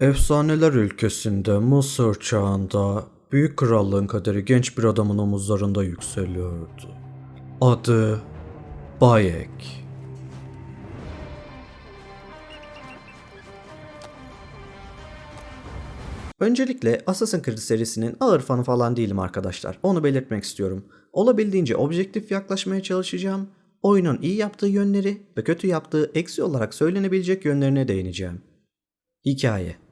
Efsaneler ülkesinde Mısır çağında büyük krallığın kaderi genç bir adamın omuzlarında yükseliyordu. Adı Bayek. Öncelikle Assassin's Creed serisinin ağır fanı falan değilim arkadaşlar. Onu belirtmek istiyorum. Olabildiğince objektif yaklaşmaya çalışacağım. Oyunun iyi yaptığı yönleri ve kötü yaptığı eksi olarak söylenebilecek yönlerine değineceğim. Hikaye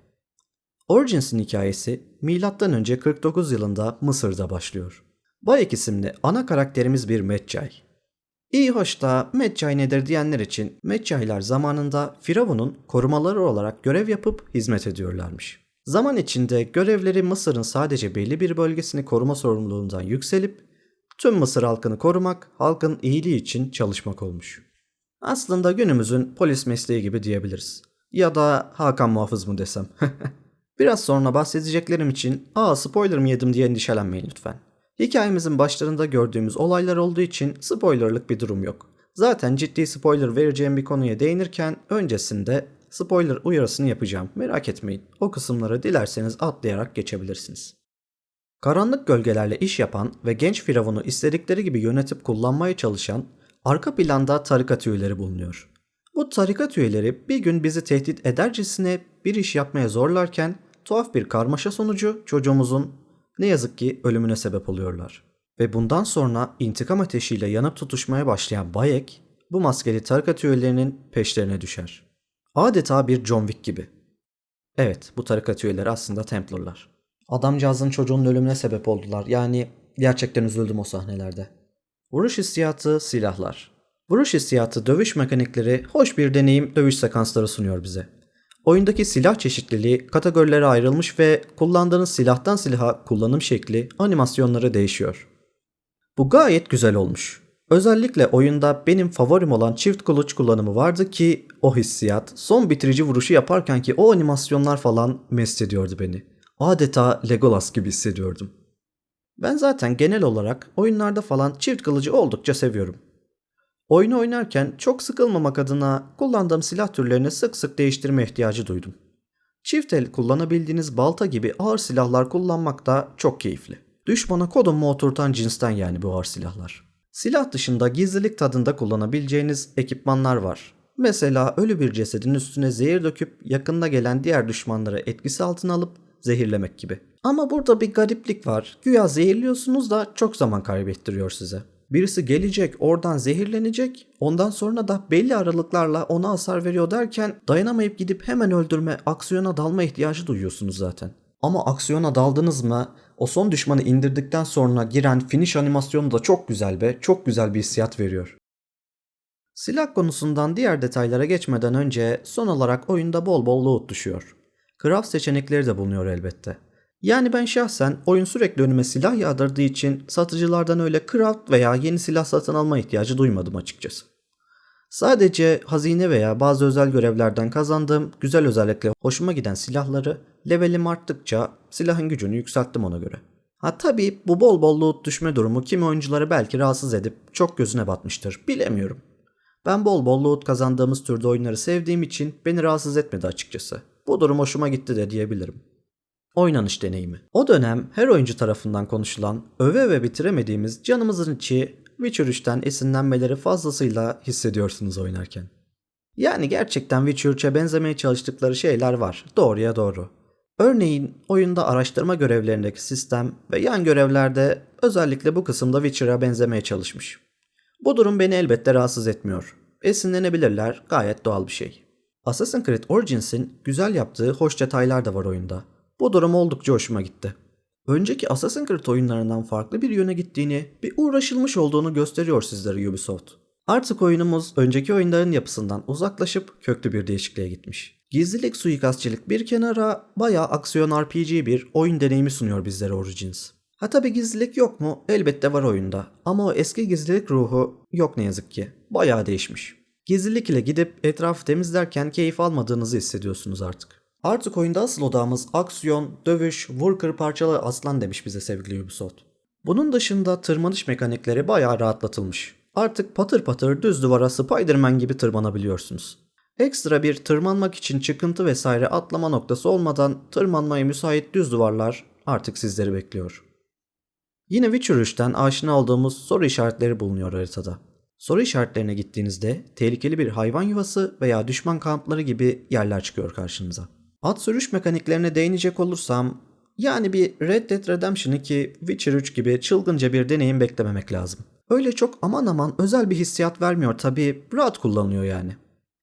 Origins'in hikayesi M.Ö. 49 yılında Mısır'da başlıyor. Bayek isimli ana karakterimiz bir Meccai. İyi hoş da Meccai nedir diyenler için Meccai'ler zamanında Firavun'un korumaları olarak görev yapıp hizmet ediyorlarmış. Zaman içinde görevleri Mısır'ın sadece belli bir bölgesini koruma sorumluluğundan yükselip tüm Mısır halkını korumak, halkın iyiliği için çalışmak olmuş. Aslında günümüzün polis mesleği gibi diyebiliriz. Ya da Hakan Muhafız mı desem. Biraz sonra bahsedeceklerim için ''Aa spoiler mı yedim?'' diye endişelenmeyin lütfen. Hikayemizin başlarında gördüğümüz olaylar olduğu için spoilerlık bir durum yok. Zaten ciddi spoiler vereceğim bir konuya değinirken öncesinde spoiler uyarısını yapacağım. Merak etmeyin. O kısımları dilerseniz atlayarak geçebilirsiniz. Karanlık gölgelerle iş yapan ve genç firavunu istedikleri gibi yönetip kullanmaya çalışan arka planda tarikat üyeleri bulunuyor. Bu tarikat üyeleri bir gün bizi tehdit edercesine bir iş yapmaya zorlarken tuhaf bir karmaşa sonucu çocuğumuzun ne yazık ki ölümüne sebep oluyorlar. Ve bundan sonra intikam ateşiyle yanıp tutuşmaya başlayan Bayek bu maskeli tarikat üyelerinin peşlerine düşer. Adeta bir John Wick gibi. Evet bu tarikat üyeleri aslında Templar'lar. Adamcağızın çocuğunun ölümüne sebep oldular. Yani gerçekten üzüldüm o sahnelerde. Vuruş hissiyatı, silahlar. Vuruş hissiyatı, dövüş mekanikleri hoş bir deneyim dövüş sekansları sunuyor bize. Oyundaki silah çeşitliliği kategorilere ayrılmış ve kullandığınız silahtan silaha kullanım şekli, animasyonları değişiyor. Bu gayet güzel olmuş. Özellikle oyunda benim favorim olan çift kılıç kullanımı vardı ki o hissiyat son bitirici vuruşu yaparken ki o animasyonlar falan mest ediyordu beni. Adeta Legolas gibi hissediyordum. Ben zaten genel olarak oyunlarda falan çift kılıcı oldukça seviyorum. Oyunu oynarken çok sıkılmamak adına kullandığım silah türlerini sık sık değiştirme ihtiyacı duydum. Çift el kullanabildiğiniz balta gibi ağır silahlar kullanmak da çok keyifli. Düşmana kodumu oturtan cinsten yani bu ağır silahlar. Silah dışında gizlilik tadında kullanabileceğiniz ekipmanlar var. Mesela ölü bir cesedin üstüne zehir döküp yakında gelen diğer düşmanları etkisi altına alıp zehirlemek gibi. Ama burada bir gariplik var. Güya zehirliyorsunuz da çok zaman kaybettiriyor size. Birisi gelecek, oradan zehirlenecek, ondan sonra da belli aralıklarla ona hasar veriyor derken dayanamayıp gidip hemen öldürme, aksiyona dalma ihtiyacı duyuyorsunuz zaten. Ama aksiyona daldınız mı o son düşmanı indirdikten sonra giren finish animasyonu da çok güzel be, çok güzel bir hissiyat veriyor. Silah konusundan diğer detaylara geçmeden önce son olarak oyunda bol bol loot düşüyor. Craft seçenekleri de bulunuyor elbette. Yani ben şahsen oyun sürekli önüme silah yağdırdığı için satıcılardan öyle craft veya yeni silah satın alma ihtiyacı duymadım açıkçası. Sadece hazine veya bazı özel görevlerden kazandığım güzel özellikle hoşuma giden silahları levelim arttıkça silahın gücünü yükselttim ona göre. Ha tabi bu bol bol loot düşme durumu kimi oyuncuları belki rahatsız edip çok gözüne batmıştır bilemiyorum. Ben bol bol loot kazandığımız türde oyunları sevdiğim için beni rahatsız etmedi açıkçası. Bu durum hoşuma gitti de diyebilirim. Oynanış deneyimi. O dönem her oyuncu tarafından konuşulan, öve ve bitiremediğimiz canımızın içi Witcher 3'ten esinlenmeleri fazlasıyla hissediyorsunuz oynarken. Yani gerçekten Witcher 3'e benzemeye çalıştıkları şeyler var. Doğruya doğru. Örneğin oyunda araştırma görevlerindeki sistem ve yan görevlerde özellikle bu kısımda Witcher'a benzemeye çalışmış. Bu durum beni elbette rahatsız etmiyor. Esinlenebilirler gayet doğal bir şey. Assassin's Creed Origins'in güzel yaptığı hoş detaylar da var oyunda. Bu durum oldukça hoşuma gitti. Önceki Assassin's Creed oyunlarından farklı bir yöne gittiğini, bir uğraşılmış olduğunu gösteriyor sizlere Ubisoft. Artık oyunumuz önceki oyunların yapısından uzaklaşıp köklü bir değişikliğe gitmiş. Gizlilik suikastçılık bir kenara bayağı aksiyon RPG bir oyun deneyimi sunuyor bizlere Origins. Ha tabi gizlilik yok mu? Elbette var oyunda. Ama o eski gizlilik ruhu yok ne yazık ki. Bayağı değişmiş. Gizlilik ile gidip etrafı temizlerken keyif almadığınızı hissediyorsunuz artık. Artık oyunda asıl odamız aksiyon, dövüş, vur kır parçala aslan demiş bize sevgili Ubisoft. Bunun dışında tırmanış mekanikleri bayağı rahatlatılmış. Artık patır patır düz duvara Spider-Man gibi tırmanabiliyorsunuz. Ekstra bir tırmanmak için çıkıntı vesaire atlama noktası olmadan tırmanmaya müsait düz duvarlar artık sizleri bekliyor. Yine Witcher 3'ten aşina olduğumuz soru işaretleri bulunuyor haritada. Soru işaretlerine gittiğinizde tehlikeli bir hayvan yuvası veya düşman kampları gibi yerler çıkıyor karşınıza. At sürüş mekaniklerine değinecek olursam yani bir Red Dead Redemption 2, Witcher 3 gibi çılgınca bir deneyim beklememek lazım. Öyle çok aman aman özel bir hissiyat vermiyor tabii rahat kullanılıyor yani.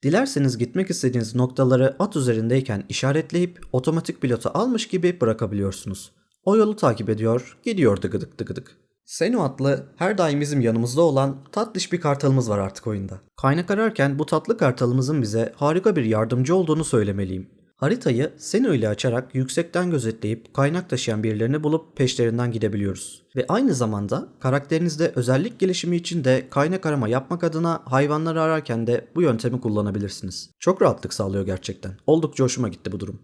Dilerseniz gitmek istediğiniz noktaları at üzerindeyken işaretleyip otomatik pilota almış gibi bırakabiliyorsunuz. O yolu takip ediyor, gidiyor dıgıdık dıgıdık. Senu adlı her daim bizim yanımızda olan tatlış bir kartalımız var artık oyunda. Kaynak ararken bu tatlı kartalımızın bize harika bir yardımcı olduğunu söylemeliyim. Haritayı Senu ile açarak yüksekten gözetleyip kaynak taşıyan birilerini bulup peşlerinden gidebiliyoruz. Ve aynı zamanda karakterinizde özellik gelişimi için de kaynak arama yapmak adına hayvanları ararken de bu yöntemi kullanabilirsiniz. Çok rahatlık sağlıyor gerçekten. Oldukça hoşuma gitti bu durum.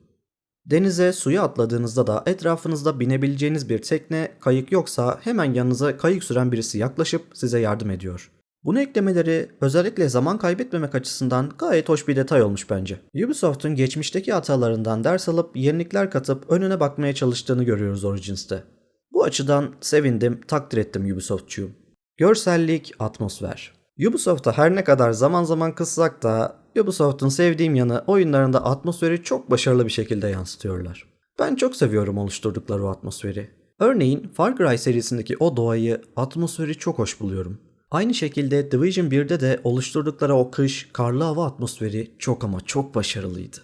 Denize, suya atladığınızda da etrafınızda binebileceğiniz bir tekne, kayık yoksa hemen yanınıza kayık süren birisi yaklaşıp size yardım ediyor. Bunu eklemeleri özellikle zaman kaybetmemek açısından gayet hoş bir detay olmuş bence. Ubisoft'un geçmişteki hatalarından ders alıp yenilikler katıp önüne bakmaya çalıştığını görüyoruz Origins'te. Bu açıdan sevindim, takdir ettim Ubisoft'çuyum. Görsellik, atmosfer. Ubisoft'a her ne kadar zaman zaman kızsak da Ubisoft'un sevdiğim yanı oyunlarında atmosferi çok başarılı bir şekilde yansıtıyorlar. Ben çok seviyorum oluşturdukları o atmosferi. Örneğin Far Cry serisindeki o doğayı, atmosferi çok hoş buluyorum. Aynı şekilde Division 1'de de oluşturdukları o kış, karlı hava atmosferi çok ama çok başarılıydı.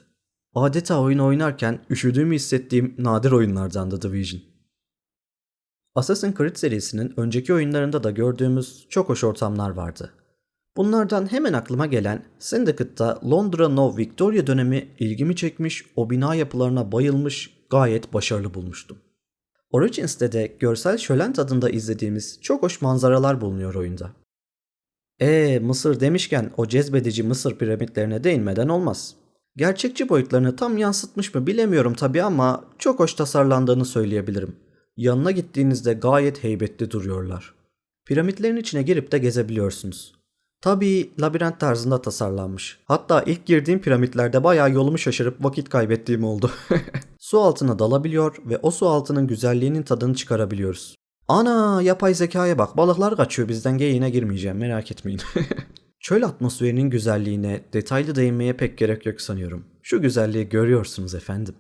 Adeta oyun oynarken üşüdüğümü hissettiğim nadir oyunlardan da Division. Assassin's Creed serisinin önceki oyunlarında da gördüğümüz çok hoş ortamlar vardı. Bunlardan hemen aklıma gelen Syndicate'da Londra No Victoria dönemi ilgimi çekmiş, o bina yapılarına bayılmış, gayet başarılı bulmuştum. Origins'te de görsel şölen tadında izlediğimiz çok hoş manzaralar bulunuyor oyunda. Eee Mısır demişken o cezbedici Mısır piramitlerine değinmeden olmaz. Gerçekçi boyutlarını tam yansıtmış mı bilemiyorum tabi ama çok hoş tasarlandığını söyleyebilirim. Yanına gittiğinizde gayet heybetli duruyorlar. Piramitlerin içine girip de gezebiliyorsunuz. Tabii labirent tarzında tasarlanmış. Hatta ilk girdiğim piramitlerde bayağı yolumu şaşırıp vakit kaybettiğim oldu. su altına dalabiliyor ve o su altının güzelliğinin tadını çıkarabiliyoruz. Ana yapay zekaya bak balıklar kaçıyor bizden geyiğine girmeyeceğim merak etmeyin. Çöl atmosferinin güzelliğine detaylı değinmeye pek gerek yok sanıyorum. Şu güzelliği görüyorsunuz efendim.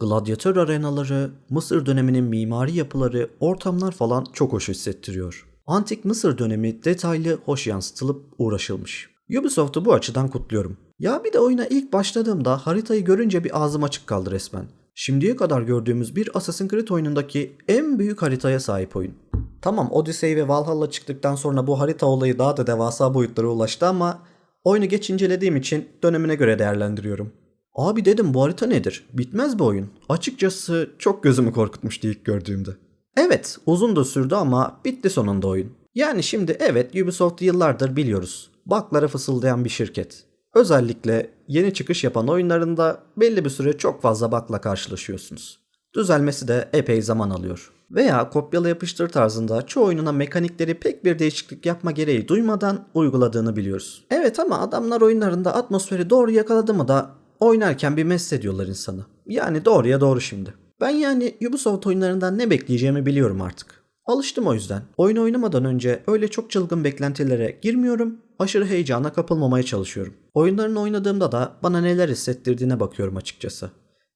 Gladyatör arenaları, Mısır döneminin mimari yapıları, ortamlar falan çok hoş hissettiriyor. Antik Mısır dönemi detaylı, hoş yansıtılıp uğraşılmış. Ubisoft'u bu açıdan kutluyorum. Ya bir de oyuna ilk başladığımda haritayı görünce bir ağzım açık kaldı resmen. Şimdiye kadar gördüğümüz bir Assassin's Creed oyunundaki en büyük haritaya sahip oyun. Tamam Odyssey ve Valhalla çıktıktan sonra bu harita olayı daha da devasa boyutlara ulaştı ama oyunu geç incelediğim için dönemine göre değerlendiriyorum. Abi dedim bu harita nedir? Bitmez bir oyun. Açıkçası çok gözümü korkutmuştu ilk gördüğümde. Evet uzun da sürdü ama bitti sonunda oyun. Yani şimdi evet Ubisoft yıllardır biliyoruz. Baklara fısıldayan bir şirket. Özellikle yeni çıkış yapan oyunlarında belli bir süre çok fazla bakla karşılaşıyorsunuz. Düzelmesi de epey zaman alıyor. Veya kopyala yapıştır tarzında çoğu oyununa mekanikleri pek bir değişiklik yapma gereği duymadan uyguladığını biliyoruz. Evet ama adamlar oyunlarında atmosferi doğru yakaladı mı da oynarken bir mest ediyorlar insanı. Yani doğruya doğru şimdi. Ben yani Ubisoft oyunlarından ne bekleyeceğimi biliyorum artık. Alıştım o yüzden. Oyun oynamadan önce öyle çok çılgın beklentilere girmiyorum, aşırı heyecana kapılmamaya çalışıyorum. Oyunlarını oynadığımda da bana neler hissettirdiğine bakıyorum açıkçası.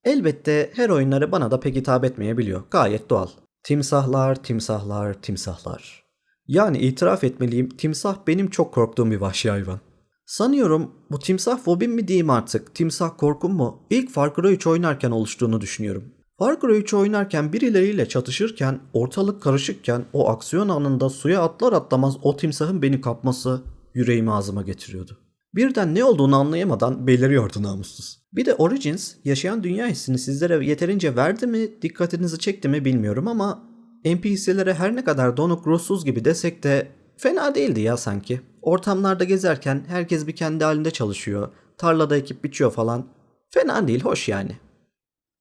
Elbette her oyunları bana da pek hitap etmeyebiliyor. Gayet doğal. Timsahlar, timsahlar, timsahlar. Yani itiraf etmeliyim timsah benim çok korktuğum bir vahşi hayvan. Sanıyorum bu timsah fobim mi diyeyim artık, timsah korkum mu ilk Far Cry 3 oynarken oluştuğunu düşünüyorum. Cry 3 oynarken birileriyle çatışırken, ortalık karışıkken o aksiyon anında suya atlar atlamaz o timsahın beni kapması yüreğimi ağzıma getiriyordu. Birden ne olduğunu anlayamadan beliriyordu namussuz. Bir de Origins yaşayan dünya hissini sizlere yeterince verdi mi, dikkatinizi çekti mi bilmiyorum ama NPC'lere her ne kadar donuk ruhsuz gibi desek de fena değildi ya sanki. Ortamlarda gezerken herkes bir kendi halinde çalışıyor, tarlada ekip biçiyor falan. Fena değil, hoş yani.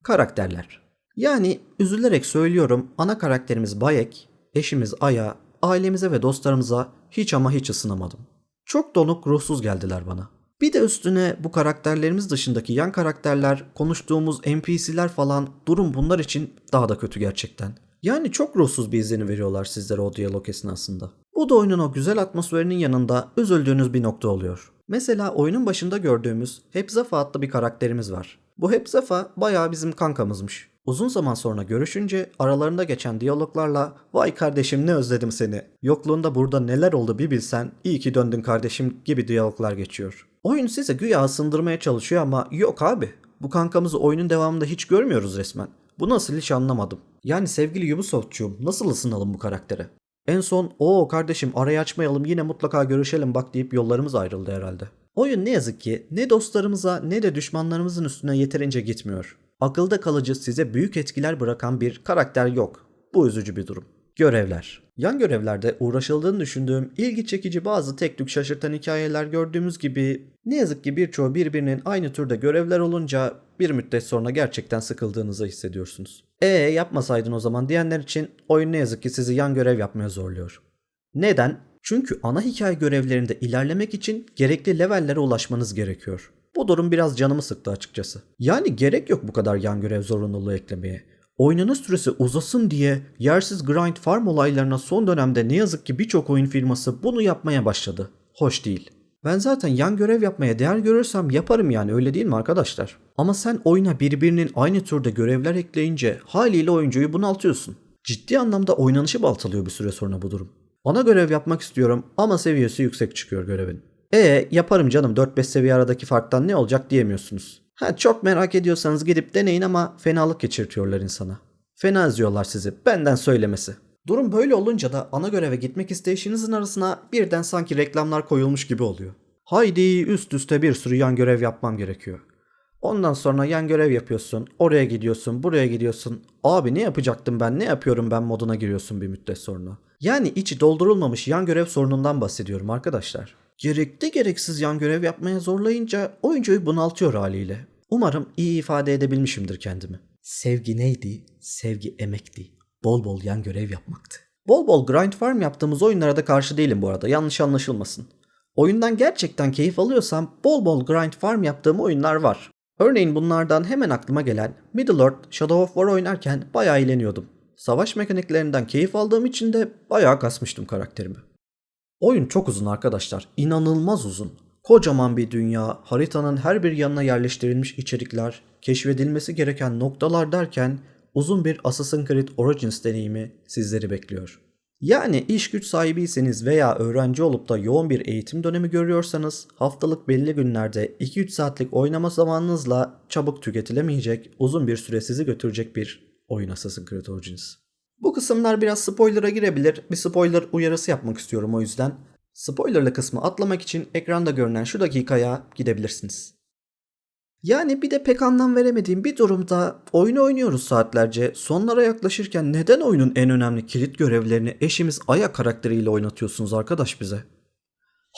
Karakterler. Yani üzülerek söylüyorum ana karakterimiz Bayek, eşimiz Aya, ailemize ve dostlarımıza hiç ama hiç ısınamadım. Çok donuk ruhsuz geldiler bana. Bir de üstüne bu karakterlerimiz dışındaki yan karakterler, konuştuğumuz NPC'ler falan durum bunlar için daha da kötü gerçekten. Yani çok ruhsuz bir izlenim veriyorlar sizlere o diyalog esnasında. Bu da oyunun o güzel atmosferinin yanında üzüldüğünüz bir nokta oluyor. Mesela oyunun başında gördüğümüz Hepzafa adlı bir karakterimiz var. Bu Hepzafa bayağı bizim kankamızmış. Uzun zaman sonra görüşünce aralarında geçen diyaloglarla vay kardeşim ne özledim seni. Yokluğunda burada neler oldu bir bilsen iyi ki döndün kardeşim gibi diyaloglar geçiyor. Oyun size güya ısındırmaya çalışıyor ama yok abi. Bu kankamızı oyunun devamında hiç görmüyoruz resmen. Bu nasıl hiç anlamadım. Yani sevgili Ubisoft'cuğum nasıl ısınalım bu karaktere? En son o kardeşim arayı açmayalım yine mutlaka görüşelim bak deyip yollarımız ayrıldı herhalde. Oyun ne yazık ki ne dostlarımıza ne de düşmanlarımızın üstüne yeterince gitmiyor. Akılda kalıcı size büyük etkiler bırakan bir karakter yok. Bu üzücü bir durum. Görevler. Yan görevlerde uğraşıldığını düşündüğüm ilgi çekici bazı tek tük şaşırtan hikayeler gördüğümüz gibi ne yazık ki birçoğu birbirinin aynı türde görevler olunca bir müddet sonra gerçekten sıkıldığınızı hissediyorsunuz. E yapmasaydın o zaman diyenler için oyun ne yazık ki sizi yan görev yapmaya zorluyor. Neden? Çünkü ana hikaye görevlerinde ilerlemek için gerekli levellere ulaşmanız gerekiyor. Bu durum biraz canımı sıktı açıkçası. Yani gerek yok bu kadar yan görev zorunluluğu eklemeye. Oynanış süresi uzasın diye yersiz grind farm olaylarına son dönemde ne yazık ki birçok oyun firması bunu yapmaya başladı. Hoş değil. Ben zaten yan görev yapmaya değer görürsem yaparım yani öyle değil mi arkadaşlar? Ama sen oyuna birbirinin aynı türde görevler ekleyince haliyle oyuncuyu bunaltıyorsun. Ciddi anlamda oynanışı baltalıyor bir süre sonra bu durum. Ana görev yapmak istiyorum ama seviyesi yüksek çıkıyor görevin. E yaparım canım 4-5 seviye aradaki farktan ne olacak diyemiyorsunuz. Ha çok merak ediyorsanız gidip deneyin ama fenalık geçirtiyorlar insana. Fena izliyorlar sizi benden söylemesi. Durum böyle olunca da ana göreve gitmek isteyişinizin arasına birden sanki reklamlar koyulmuş gibi oluyor. Haydi üst üste bir sürü yan görev yapmam gerekiyor. Ondan sonra yan görev yapıyorsun, oraya gidiyorsun, buraya gidiyorsun. Abi ne yapacaktım ben, ne yapıyorum ben moduna giriyorsun bir müddet sonra. Yani içi doldurulmamış yan görev sorunundan bahsediyorum arkadaşlar. Gerekli gereksiz yan görev yapmaya zorlayınca oyuncuyu bunaltıyor haliyle. Umarım iyi ifade edebilmişimdir kendimi. Sevgi neydi? Sevgi emekti. Bol bol yan görev yapmaktı. Bol bol grind farm yaptığımız oyunlara da karşı değilim bu arada yanlış anlaşılmasın. Oyundan gerçekten keyif alıyorsam bol bol grind farm yaptığım oyunlar var. Örneğin bunlardan hemen aklıma gelen Middle-earth Shadow of War oynarken bayağı eğleniyordum. Savaş mekaniklerinden keyif aldığım için de bayağı kasmıştım karakterimi. Oyun çok uzun arkadaşlar. inanılmaz uzun. Kocaman bir dünya, haritanın her bir yanına yerleştirilmiş içerikler, keşfedilmesi gereken noktalar derken uzun bir Assassin's Creed Origins deneyimi sizleri bekliyor. Yani iş güç sahibiyseniz veya öğrenci olup da yoğun bir eğitim dönemi görüyorsanız haftalık belli günlerde 2-3 saatlik oynama zamanınızla çabuk tüketilemeyecek, uzun bir süre sizi götürecek bir oyun Assassin's Creed Origins. Bu kısımlar biraz spoiler'a girebilir. Bir spoiler uyarısı yapmak istiyorum o yüzden. Spoilerlı kısmı atlamak için ekranda görünen şu dakikaya gidebilirsiniz. Yani bir de pek anlam veremediğim bir durumda oyunu oynuyoruz saatlerce. Sonlara yaklaşırken neden oyunun en önemli kilit görevlerini eşimiz Aya karakteriyle oynatıyorsunuz arkadaş bize?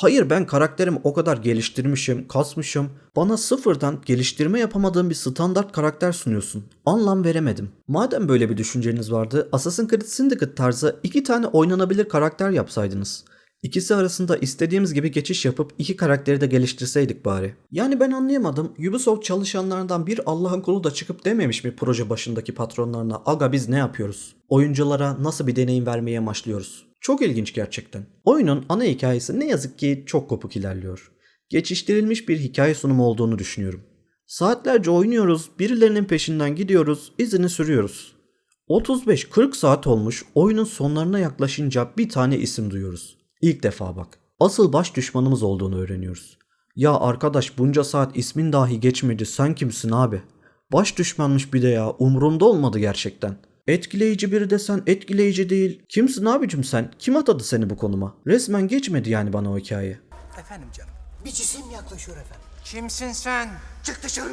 Hayır ben karakterimi o kadar geliştirmişim, kasmışım. Bana sıfırdan geliştirme yapamadığım bir standart karakter sunuyorsun. Anlam veremedim. Madem böyle bir düşünceniz vardı, Assassin's Creed Syndicate tarzı iki tane oynanabilir karakter yapsaydınız. İkisi arasında istediğimiz gibi geçiş yapıp iki karakteri de geliştirseydik bari. Yani ben anlayamadım. Ubisoft çalışanlarından bir Allah'ın kulu da çıkıp dememiş mi proje başındaki patronlarına aga biz ne yapıyoruz? Oyunculara nasıl bir deneyim vermeye amaçlıyoruz? Çok ilginç gerçekten. Oyunun ana hikayesi ne yazık ki çok kopuk ilerliyor. Geçiştirilmiş bir hikaye sunumu olduğunu düşünüyorum. Saatlerce oynuyoruz, birilerinin peşinden gidiyoruz, izini sürüyoruz. 35-40 saat olmuş oyunun sonlarına yaklaşınca bir tane isim duyuyoruz. İlk defa bak. Asıl baş düşmanımız olduğunu öğreniyoruz. Ya arkadaş bunca saat ismin dahi geçmedi sen kimsin abi? Baş düşmanmış bir de ya umurumda olmadı gerçekten. Etkileyici biri desen etkileyici değil. Kimsin abicim sen? Kim atadı seni bu konuma? Resmen geçmedi yani bana o hikaye. Efendim canım. Bir cisim yaklaşıyor efendim. Kimsin sen? Çık dışarı.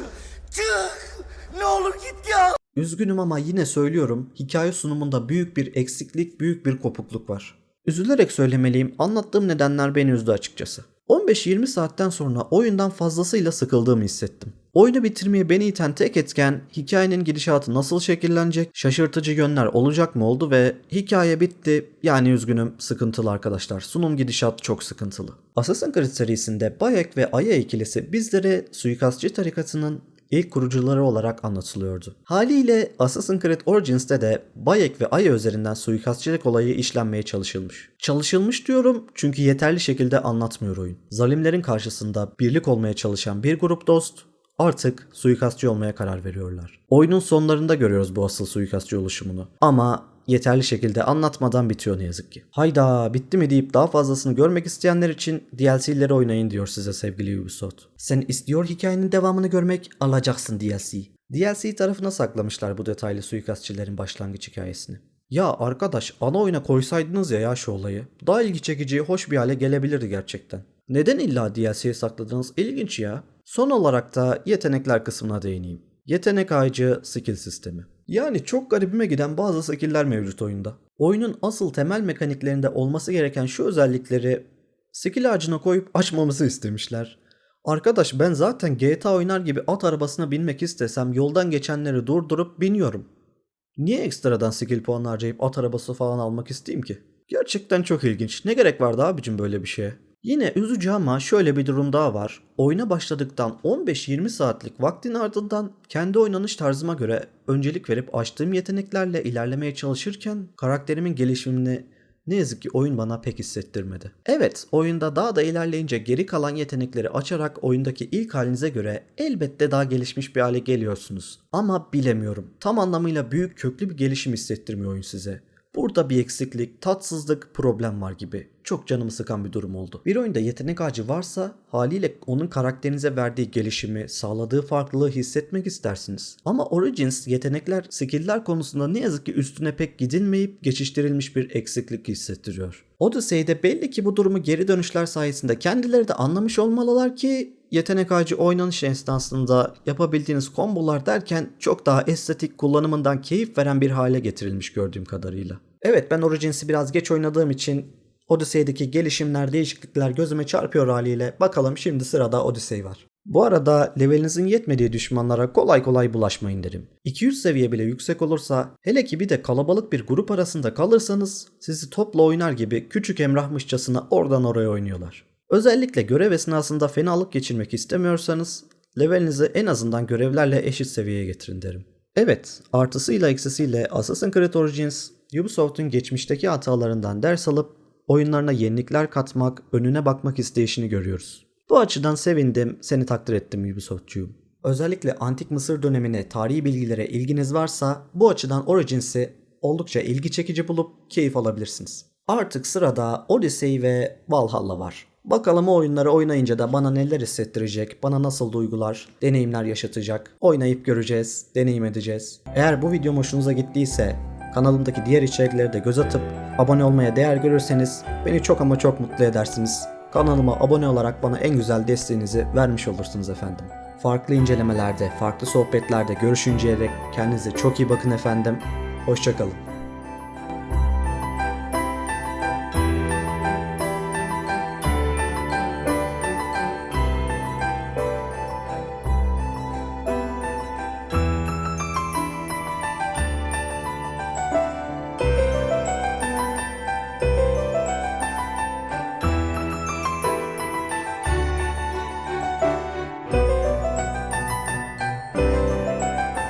Çık. Ne olur git ya. Üzgünüm ama yine söylüyorum hikaye sunumunda büyük bir eksiklik, büyük bir kopukluk var. Üzülerek söylemeliyim anlattığım nedenler beni üzdü açıkçası. 15-20 saatten sonra oyundan fazlasıyla sıkıldığımı hissettim. Oyunu bitirmeye beni iten tek etken hikayenin gidişatı nasıl şekillenecek, şaşırtıcı yönler olacak mı oldu ve hikaye bitti. Yani üzgünüm sıkıntılı arkadaşlar. Sunum gidişat çok sıkıntılı. Assassin's Creed serisinde Bayek ve Aya ikilisi bizlere suikastçı tarikatının ilk kurucuları olarak anlatılıyordu. Haliyle Assassin's Creed Origins'te de Bayek ve Aya üzerinden suikastçılık olayı işlenmeye çalışılmış. Çalışılmış diyorum çünkü yeterli şekilde anlatmıyor oyun. Zalimlerin karşısında birlik olmaya çalışan bir grup dost artık suikastçı olmaya karar veriyorlar. Oyunun sonlarında görüyoruz bu asıl suikastçı oluşumunu. Ama yeterli şekilde anlatmadan bitiyor ne yazık ki. Hayda bitti mi deyip daha fazlasını görmek isteyenler için DLC'leri oynayın diyor size sevgili Ubisoft. Sen istiyor hikayenin devamını görmek alacaksın DLC. DLC tarafına saklamışlar bu detaylı suikastçilerin başlangıç hikayesini. Ya arkadaş ana oyuna koysaydınız ya ya şu olayı. Daha ilgi çekici, hoş bir hale gelebilirdi gerçekten. Neden illa DLC'ye sakladınız? İlginç ya. Son olarak da yetenekler kısmına değineyim. Yetenek ağacı skill sistemi. Yani çok garibime giden bazı skill'ler mevcut oyunda. Oyunun asıl temel mekaniklerinde olması gereken şu özellikleri skill ağacına koyup açmamızı istemişler. Arkadaş ben zaten GTA oynar gibi at arabasına binmek istesem yoldan geçenleri durdurup biniyorum. Niye ekstradan skill puanı harcayıp at arabası falan almak isteyeyim ki? Gerçekten çok ilginç. Ne gerek vardı abicim böyle bir şeye? Yine üzücü ama şöyle bir durum daha var. Oyuna başladıktan 15-20 saatlik vaktin ardından kendi oynanış tarzıma göre öncelik verip açtığım yeteneklerle ilerlemeye çalışırken karakterimin gelişimini ne yazık ki oyun bana pek hissettirmedi. Evet, oyunda daha da ilerleyince geri kalan yetenekleri açarak oyundaki ilk halinize göre elbette daha gelişmiş bir hale geliyorsunuz. Ama bilemiyorum. Tam anlamıyla büyük köklü bir gelişim hissettirmiyor oyun size. Burada bir eksiklik, tatsızlık, problem var gibi. Çok canımı sıkan bir durum oldu. Bir oyunda yetenek ağacı varsa haliyle onun karakterinize verdiği gelişimi, sağladığı farklılığı hissetmek istersiniz. Ama Origins yetenekler, skill'ler konusunda ne yazık ki üstüne pek gidilmeyip geçiştirilmiş bir eksiklik hissettiriyor. Odyssey'de belli ki bu durumu geri dönüşler sayesinde kendileri de anlamış olmalılar ki yetenek ağacı oynanış esnasında yapabildiğiniz kombolar derken çok daha estetik kullanımından keyif veren bir hale getirilmiş gördüğüm kadarıyla. Evet ben Origins'i biraz geç oynadığım için Odyssey'deki gelişimler, değişiklikler gözüme çarpıyor haliyle. Bakalım şimdi sırada Odyssey var. Bu arada levelinizin yetmediği düşmanlara kolay kolay bulaşmayın derim. 200 seviye bile yüksek olursa hele ki bir de kalabalık bir grup arasında kalırsanız sizi topla oynar gibi küçük emrahmışçasına oradan oraya oynuyorlar. Özellikle görev esnasında fenalık geçirmek istemiyorsanız levelinizi en azından görevlerle eşit seviyeye getirin derim. Evet, artısıyla eksisiyle Assassin's Creed Origins, Ubisoft'un geçmişteki hatalarından ders alıp oyunlarına yenilikler katmak, önüne bakmak isteyişini görüyoruz. Bu açıdan sevindim, seni takdir ettim Ubisoft'cuyum. Özellikle Antik Mısır dönemine, tarihi bilgilere ilginiz varsa bu açıdan Origins'i oldukça ilgi çekici bulup keyif alabilirsiniz. Artık sırada Odyssey ve Valhalla var. Bakalım o oyunları oynayınca da bana neler hissettirecek, bana nasıl duygular, deneyimler yaşatacak. Oynayıp göreceğiz, deneyim edeceğiz. Eğer bu videom hoşunuza gittiyse kanalımdaki diğer içerikleri de göz atıp abone olmaya değer görürseniz beni çok ama çok mutlu edersiniz. Kanalıma abone olarak bana en güzel desteğinizi vermiş olursunuz efendim. Farklı incelemelerde, farklı sohbetlerde görüşünceye dek kendinize çok iyi bakın efendim. Hoşçakalın.